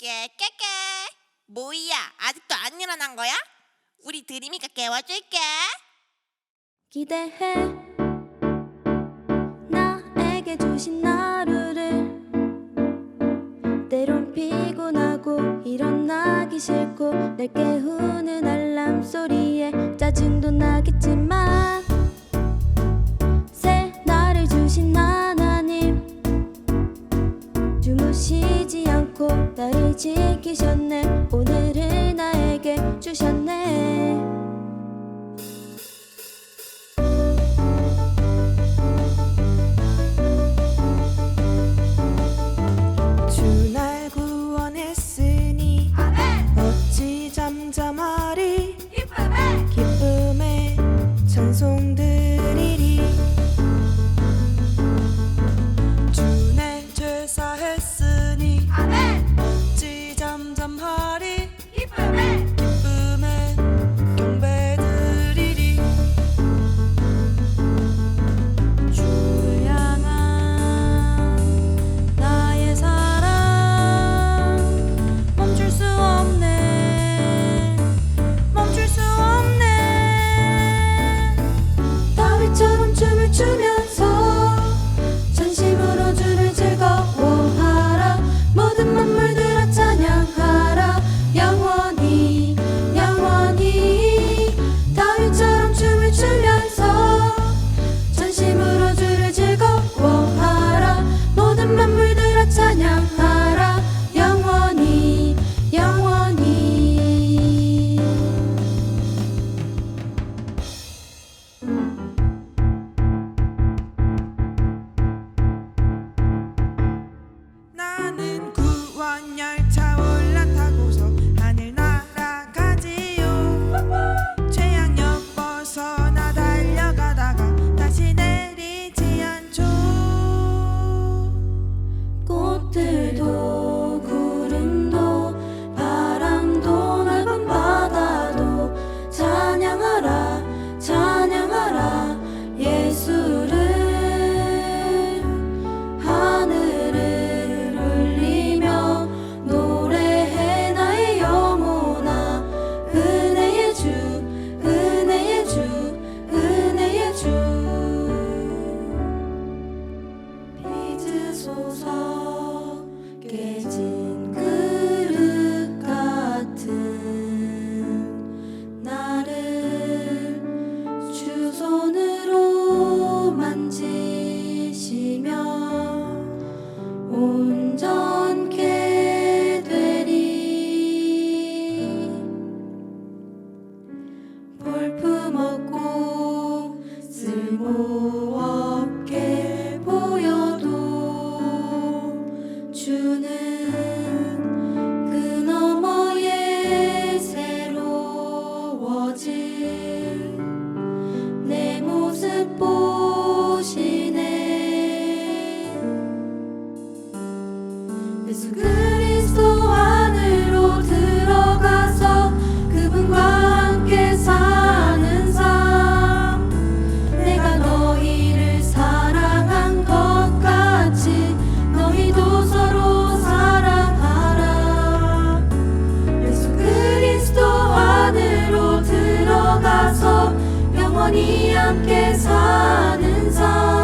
깨깨깨. 뭐야? 아직도 안 일어난 거야? 우리 드림이가 깨워줄게. 기대해. 나에게 주신 나루를 때론 피곤하고 일어나기 싫고 날 깨우는 알람 소리에 짜증도 나겠지만 지키셨네. 오늘을 나에게 주셨네. 주 날 구원했으니 어찌 잠잠하리? 기쁨에 찬송들 온전케 되리. 없게 보여도 주는 영원히 함께 사는 삶.